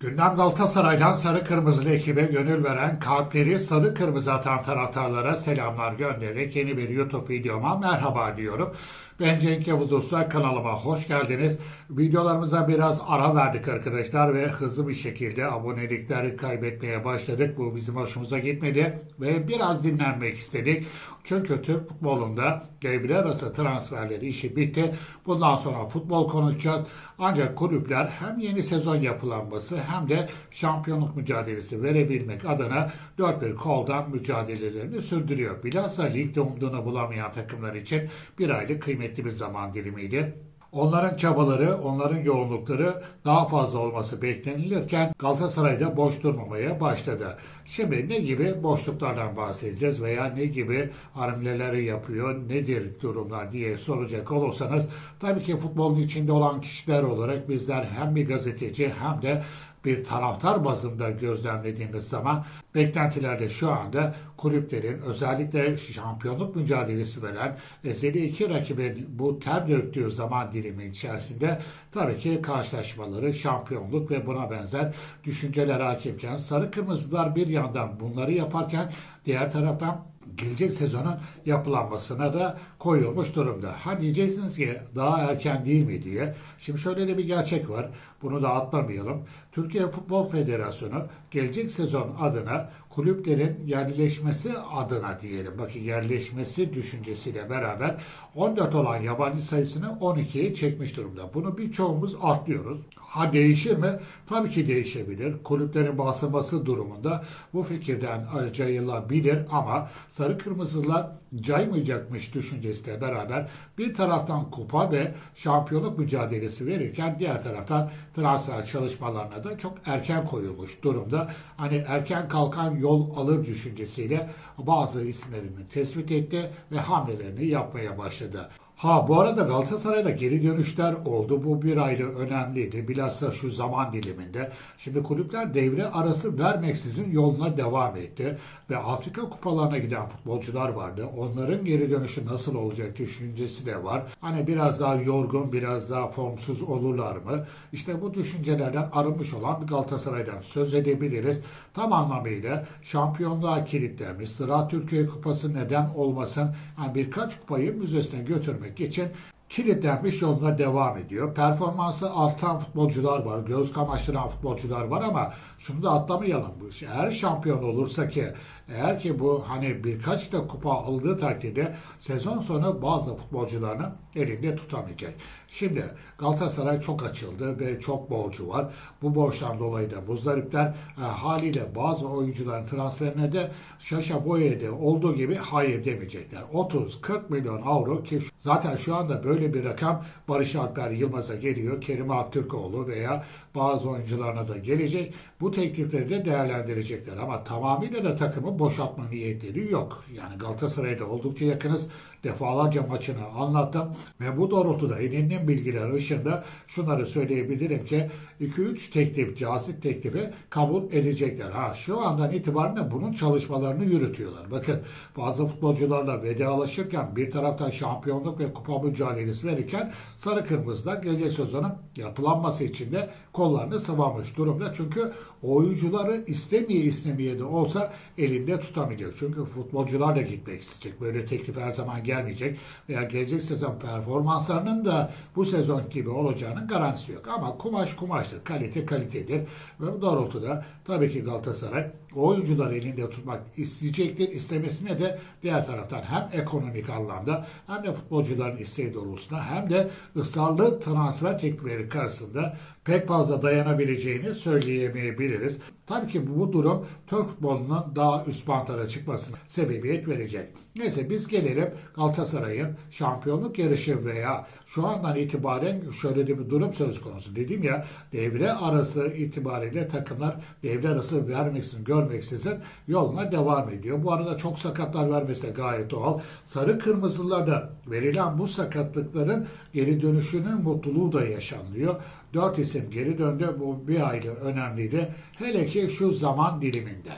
Gündem Galatasaray'dan sarı kırmızılı ekibe gönül veren kalpleri sarı kırmızı atan taraftarlara selamlar göndererek yeni bir YouTube videoma merhaba diyorum. Ben Cenk Yavuz Usta kanalıma hoş geldiniz. Videolarımıza biraz ara verdik arkadaşlar ve hızlı bir şekilde abonelikleri kaybetmeye başladık. Bu bizim hoşumuza gitmedi ve biraz dinlenmek istedik. Çünkü Türk futbolunda devre arası transferleri işi bitti. Bundan sonra futbol konuşacağız. Ancak kulüpler hem yeni sezon yapılanması hem de şampiyonluk mücadelesi verebilmek adına dört bir koldan mücadelelerini sürdürüyor. Bilhassa ligde umduğunu bulamayan takımlar için bir aylık kıymetli bir zaman dilimiydi. Onların çabaları, onların yoğunlukları daha fazla olması beklenilirken Galatasaray'da boş durmamaya başladı. Şimdi ne gibi boşluklardan bahsedeceğiz veya ne gibi hamleleri yapıyor, nedir durumlar diye soracak olursanız tabii ki futbolun içinde olan kişiler olarak bizler hem bir gazeteci hem de bir taraftar bazında gözlemlediğimiz zaman beklentilerde şu anda kulüplerin özellikle şampiyonluk mücadelesi veren ezeli iki rakibin bu ter döktüğü zaman dilimi içerisinde tabii ki karşılaşmaları, şampiyonluk ve buna benzer düşünceler hakimken sarı kırmızılar bir yandan bunları yaparken diğer taraftan gelecek sezonun yapılanmasına da koyulmuş durumda. Ha diyeceksiniz ki daha erken değil mi diye. Şimdi şöyle de bir gerçek var. Bunu da atlamayalım. Türkiye Futbol Federasyonu gelecek sezon adına kulüplerin yerleşmesi adına diyelim. Bakın yerleşmesi düşüncesiyle beraber 14 olan yabancı sayısını 12'ye çekmiş durumda. Bunu birçoğumuz atlıyoruz. Ha değişir mi? Tabii ki değişebilir. Kulüplerin basılması durumunda bu fikirden cayılabilir ama sarı kırmızılar caymayacakmış düşüncesiyle beraber bir taraftan kupa ve şampiyonluk mücadelesi verirken diğer taraftan transfer çalışmalarına da çok erken koyulmuş durumda. Hani erken kalkan yol alır düşüncesiyle bazı isimlerini tespit etti ve hamlelerini yapmaya başladı. Ha bu arada Galatasaray'da geri dönüşler oldu. Bu bir ayrı önemliydi. Bilhassa şu zaman diliminde. Şimdi kulüpler devre arası vermeksizin yoluna devam etti. Ve Afrika kupalarına giden futbolcular vardı. Onların geri dönüşü nasıl olacak düşüncesi de var. Hani biraz daha yorgun, biraz daha formsuz olurlar mı? İşte bu düşüncelerden arınmış olan bir Galatasaray'dan söz edebiliriz. Tam anlamıyla şampiyonluğa kilitlenmiş. Sıra Türkiye Kupası neden olmasın? Yani birkaç kupayı müzesine götürmek için kilitlenmiş yoluna devam ediyor. Performansı artan futbolcular var, göz kamaştıran futbolcular var ama şunu da atlamayalım. Eğer şampiyon olursa ki eğer ki bu hani birkaç da kupa aldığı takdirde sezon sonu bazı futbolcularını elinde tutamayacak. Şimdi Galatasaray çok açıldı ve çok borcu var. Bu borçtan dolayı da muzdaripler e, haliyle bazı oyuncuların transferine de Şaşa Boye'de olduğu gibi hayır demeyecekler. 30-40 milyon avro ki zaten şu anda böyle bir rakam Barış Alper Yılmaz'a geliyor. Kerim Aktürkoğlu veya bazı oyuncularına da gelecek. Bu teklifleri de değerlendirecekler ama tamamıyla da takımı boşaltma niyetleri yok. Yani Galatasaray'da oldukça yakınız. Defalarca maçını anlattım ve bu doğrultuda edindiğim bilgiler ışığında şunları söyleyebilirim ki 2-3 teklif, cazip teklifi kabul edecekler. Ha şu andan itibaren de bunun çalışmalarını yürütüyorlar. Bakın bazı futbolcularla vedalaşırken bir taraftan şampiyonluk ve kupa mücadelesi verirken sarı kırmızılar gelecek sezonun yapılanması için de kollarını sıvamış durumda. Çünkü oyuncuları istemeye istemeye de olsa elinde tutamayacak. Çünkü futbolcular da gitmek isteyecek. Böyle teklif her zaman gelmeyecek. Veya gelecek sezon performanslarının da bu sezon gibi olacağının garantisi yok. Ama kumaş kumaştır. Kalite kalitedir. Ve bu doğrultuda tabii ki Galatasaray oyuncuları elinde tutmak isteyecektir. İstemesine de diğer taraftan hem ekonomik anlamda hem de futbolcuların isteği doğrultusunda hem de ısrarlı transfer teklifleri karşısında pek fazla dayanabileceğini söyleyemeyebiliriz. Tabii ki bu durum Türk futbolunun daha üst bantlara çıkmasına sebebiyet verecek. Neyse biz gelelim Galatasaray'ın şampiyonluk yarışı veya şu andan itibaren şöyle bir durum söz konusu. Dedim ya devre arası itibariyle takımlar devre arası vermeksizin görmeksizin yoluna devam ediyor. Bu arada çok sakatlar vermesi de gayet doğal. Sarı kırmızılarda verilen bu sakatlıkların geri dönüşünün mutluluğu da yaşanıyor. Dört isim geri döndü. Bu bir aile önemliydi. Hele ki şu zaman diliminde.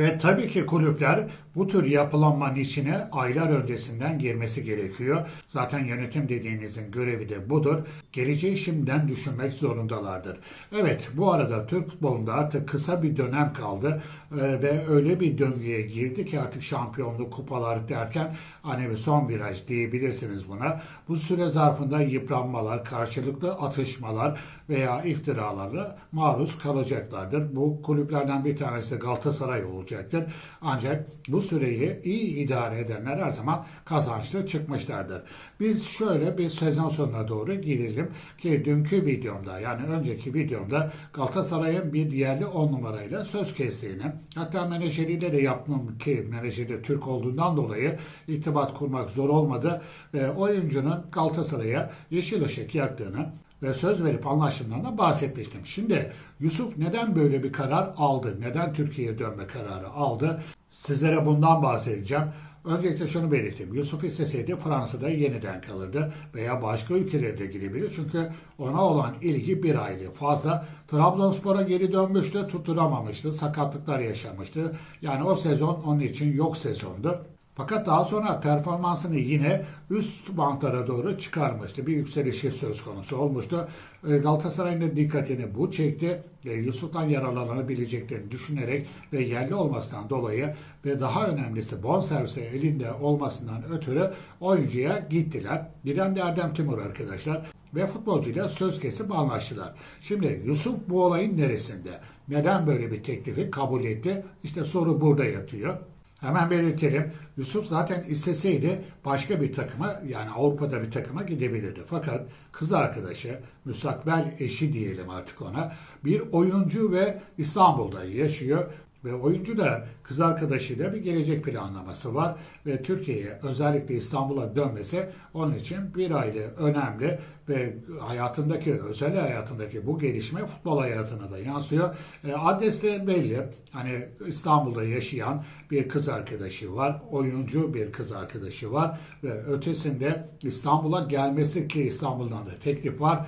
Ve tabii ki kulüpler bu tür yapılanmanın içine aylar öncesinden girmesi gerekiyor. Zaten yönetim dediğinizin görevi de budur. Geleceği şimdiden düşünmek zorundalardır. Evet bu arada Türk futbolunda artık kısa bir dönem kaldı Ee, ve öyle bir döngüye girdi ki artık şampiyonluk kupalar derken hani bir son viraj diyebilirsiniz buna. Bu süre zarfında yıpranmalar, karşılıklı atışmalar veya iftiralarla maruz kalacaklardır. Bu kulüplerden bir tanesi Galatasaray olacaktır. Ancak bu süreyi iyi idare edenler her zaman kazançlı çıkmışlardır. Biz şöyle bir sezon sonuna doğru gidelim ki dünkü videomda yani önceki videomda Galatasaray'ın bir yerli 10 numarayla söz kestiğini hatta menajeriyle de yaptım ki menajeri Türk olduğundan dolayı irtibat kurmak zor olmadı ve oyuncunun Galatasaray'a yeşil ışık yaktığını ve söz verip anlaştığından bahsetmiştim. Şimdi Yusuf neden böyle bir karar aldı? Neden Türkiye'ye dönme kararı aldı? Sizlere bundan bahsedeceğim. Öncelikle şunu belirteyim. Yusuf isteseydi Fransa'da yeniden kalırdı veya başka ülkelere de gidebilir. Çünkü ona olan ilgi bir aylık fazla. Trabzonspor'a geri dönmüştü, tutturamamıştı, sakatlıklar yaşamıştı. Yani o sezon onun için yok sezondu. Fakat daha sonra performansını yine üst bantlara doğru çıkarmıştı. Bir yükselişi söz konusu olmuştu. E, Galatasaray'ın dikkatini bu çekti. ve Yusuf'tan yararlanabileceklerini düşünerek ve yerli olmasından dolayı ve daha önemlisi bonservisi elinde olmasından ötürü oyuncuya gittiler. Giden de Erdem Timur arkadaşlar ve futbolcuyla söz kesip anlaştılar. Şimdi Yusuf bu olayın neresinde? Neden böyle bir teklifi kabul etti? İşte soru burada yatıyor. Hemen belirtelim. Yusuf zaten isteseydi başka bir takıma yani Avrupa'da bir takıma gidebilirdi. Fakat kız arkadaşı, müstakbel eşi diyelim artık ona bir oyuncu ve İstanbul'da yaşıyor. Ve oyuncu da kız arkadaşıyla bir gelecek planlaması var ve Türkiye'ye özellikle İstanbul'a dönmesi onun için bir aile önemli ve hayatındaki özel hayatındaki bu gelişme futbol hayatına da yansıyor. E, adres de belli. Hani İstanbul'da yaşayan bir kız arkadaşı var. Oyuncu bir kız arkadaşı var ve ötesinde İstanbul'a gelmesi ki İstanbul'dan da teklif var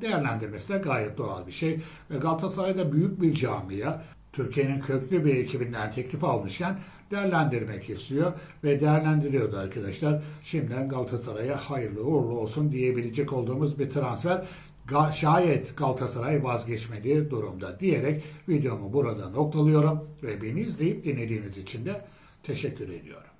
değerlendirmesi de gayet doğal bir şey. Ve Galatasaray'da büyük bir camia Türkiye'nin köklü bir ekibinden teklif almışken değerlendirmek istiyor ve değerlendiriyordu arkadaşlar. Şimdiden Galatasaray'a hayırlı uğurlu olsun diyebilecek olduğumuz bir transfer. Şayet Galatasaray vazgeçmediği durumda diyerek videomu burada noktalıyorum ve beni izleyip dinlediğiniz için de teşekkür ediyorum.